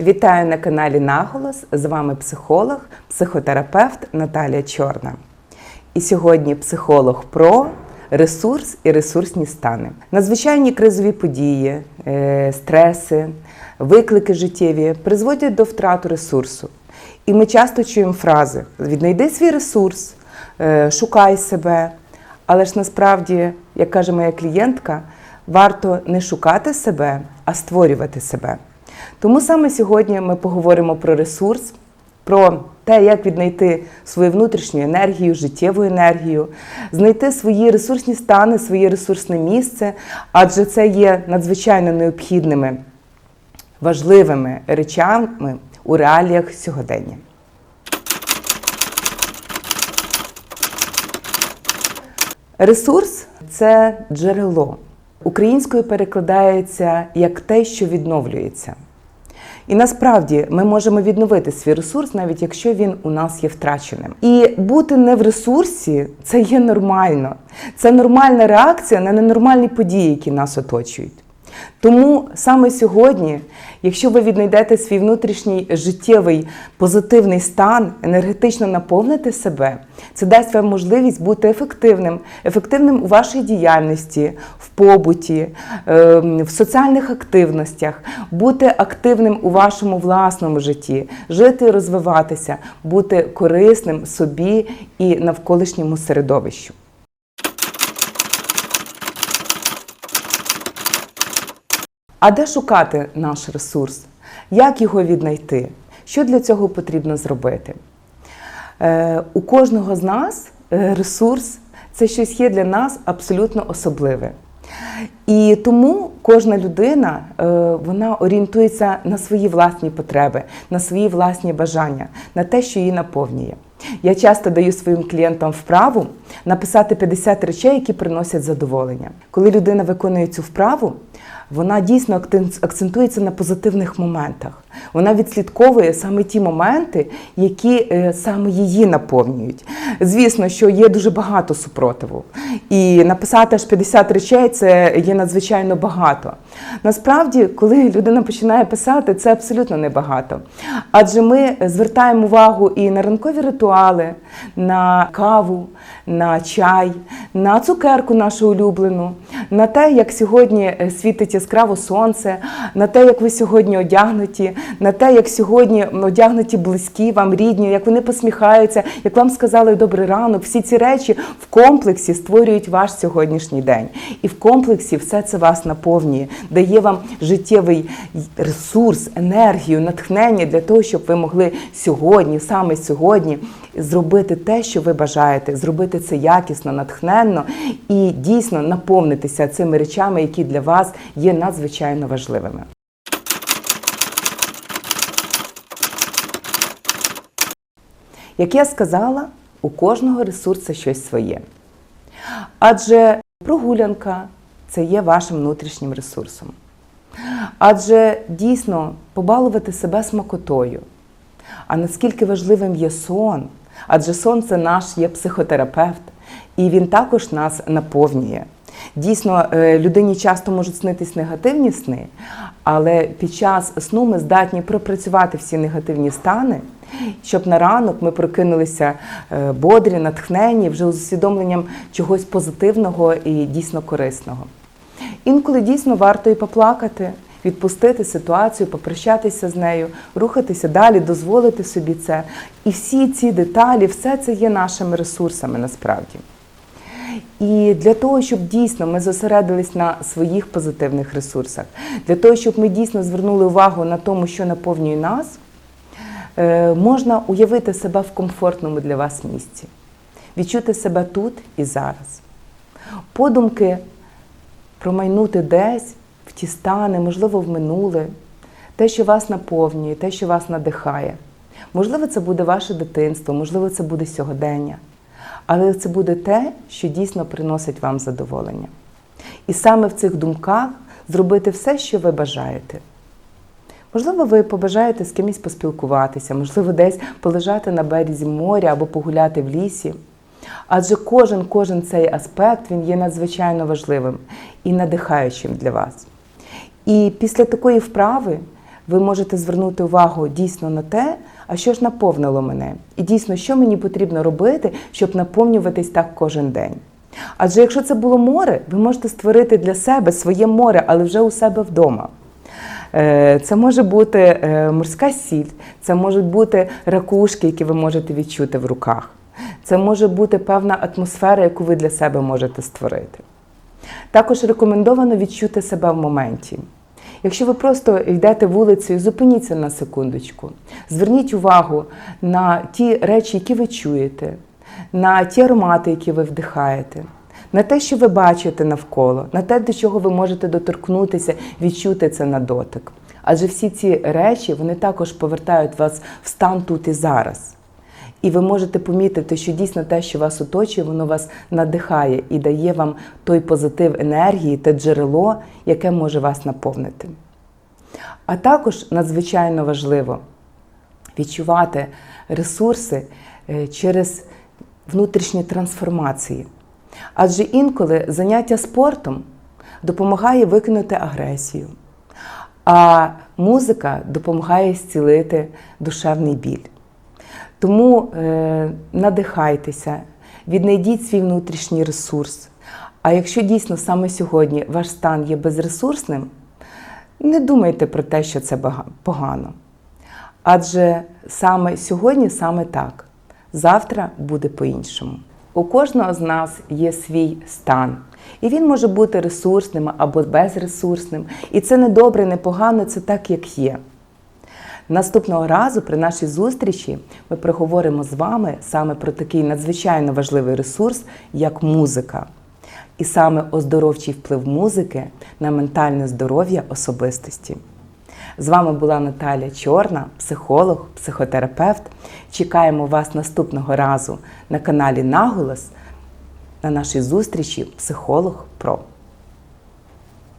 Вітаю на каналі Наголос. З вами психолог, психотерапевт Наталія Чорна. І сьогодні психолог про ресурс і ресурсні стани. Надзвичайні кризові події, е, стреси, виклики життєві призводять до втрати ресурсу. І ми часто чуємо фрази: віднайди свій ресурс, е, шукай себе. Але ж насправді, як каже моя клієнтка, варто не шукати себе, а створювати себе. Тому саме сьогодні ми поговоримо про ресурс, про те, як віднайти свою внутрішню енергію, життєву енергію, знайти свої ресурсні стани, своє ресурсне місце, адже це є надзвичайно необхідними, важливими речами у реаліях сьогодення. Ресурс це джерело. Українською перекладається як те, що відновлюється. І насправді ми можемо відновити свій ресурс, навіть якщо він у нас є втраченим. І бути не в ресурсі це є нормально. Це нормальна реакція на ненормальні події, які нас оточують. Тому саме сьогодні, якщо ви віднайдете свій внутрішній життєвий позитивний стан, енергетично наповните себе, це дасть вам можливість бути ефективним, ефективним у вашій діяльності, в побуті, ем, в соціальних активностях, бути активним у вашому власному житті, жити і розвиватися, бути корисним собі і навколишньому середовищу. А де шукати наш ресурс? Як його віднайти? Що для цього потрібно зробити? Е, у кожного з нас е, ресурс це щось є для нас абсолютно особливе. І тому кожна людина е, вона орієнтується на свої власні потреби, на свої власні бажання, на те, що її наповнює. Я часто даю своїм клієнтам вправу написати 50 речей, які приносять задоволення. Коли людина виконує цю вправу, вона дійсно акцентується на позитивних моментах. Вона відслідковує саме ті моменти, які е, саме її наповнюють. Звісно, що є дуже багато супротиву. І написати аж 50 речей це є надзвичайно багато. Насправді, коли людина починає писати, це абсолютно небагато. Адже ми звертаємо увагу і на ранкові ритуали, на каву, на чай, на цукерку нашу улюблену, на те, як сьогодні е, світить яскраво сонце, на те, як ви сьогодні одягнуті, на те, як сьогодні одягнуті близькі, вам рідні, як вони посміхаються, як вам сказали добрий ранок. Всі ці речі в комплексі створюють ваш сьогоднішній день. І в комплексі все це вас наповнює, дає вам життєвий ресурс, енергію, натхнення для того, щоб ви могли сьогодні, саме сьогодні, зробити те, що ви бажаєте, зробити це якісно, натхненно і дійсно наповнитися цими речами, які для вас є надзвичайно важливими. Як я сказала, у кожного ресурсу щось своє. Адже прогулянка це є вашим внутрішнім ресурсом. Адже дійсно побалувати себе смакотою. А наскільки важливим є сон, адже сон це наш є психотерапевт, і він також нас наповнює. Дійсно, е, людині часто можуть снитись негативні сни, але під час сну ми здатні пропрацювати всі негативні стани, щоб на ранок ми прокинулися е, бодрі, натхнені, вже з усвідомленням чогось позитивного і дійсно корисного. Інколи дійсно варто і поплакати, відпустити ситуацію, попрощатися з нею, рухатися далі, дозволити собі це. І всі ці деталі, все це є нашими ресурсами насправді. І для того, щоб дійсно ми зосередились на своїх позитивних ресурсах, для того, щоб ми дійсно звернули увагу на тому, що наповнює нас, е, можна уявити себе в комфортному для вас місці, відчути себе тут і зараз. Подумки промайнути десь в ті стани, можливо, в минуле, те, що вас наповнює, те, що вас надихає. Можливо, це буде ваше дитинство, можливо, це буде сьогодення. Але це буде те, що дійсно приносить вам задоволення. І саме в цих думках зробити все, що ви бажаєте. Можливо, ви побажаєте з кимось поспілкуватися, можливо, десь полежати на березі моря або погуляти в лісі. Адже кожен кожен цей аспект він є надзвичайно важливим і надихаючим для вас. І після такої вправи ви можете звернути увагу дійсно на те, а що ж наповнило мене, і дійсно, що мені потрібно робити, щоб наповнюватись так кожен день. Адже якщо це було море, ви можете створити для себе своє море, але вже у себе вдома. Е, Це може бути е, морська сіль, це можуть бути ракушки, які ви можете відчути в руках. Це може бути певна атмосфера, яку ви для себе можете створити. Також рекомендовано відчути себе в моменті. Якщо ви просто йдете вулицею, зупиніться на секундочку, зверніть увагу на ті речі, які ви чуєте, на ті аромати, які ви вдихаєте, на те, що ви бачите навколо, на те, до чого ви можете доторкнутися, відчути це на дотик. Адже всі ці речі вони також повертають вас в стан тут і зараз. І ви можете помітити, що дійсно те, що вас оточує, воно вас надихає і дає вам той позитив енергії, те джерело, яке може вас наповнити. А також надзвичайно важливо відчувати ресурси е, через внутрішні трансформації. Адже інколи заняття спортом допомагає викинути агресію, а музика допомагає зцілити душевний біль. Тому е, надихайтеся, віднайдіть свій внутрішній ресурс. А якщо дійсно саме сьогодні ваш стан є безресурсним, не думайте про те, що це погано. Адже саме сьогодні саме так, завтра буде по-іншому. У кожного з нас є свій стан, і він може бути ресурсним або безресурсним. І це не добре, не погано, це так, як є. Наступного разу при нашій зустрічі ми проговоримо з вами саме про такий надзвичайно важливий ресурс, як музика, і саме оздоровчий вплив музики на ментальне здоров'я особистості. З вами була Наталя Чорна, психолог, психотерапевт. Чекаємо вас наступного разу на каналі Наголос на нашій зустрічі Психолог Про.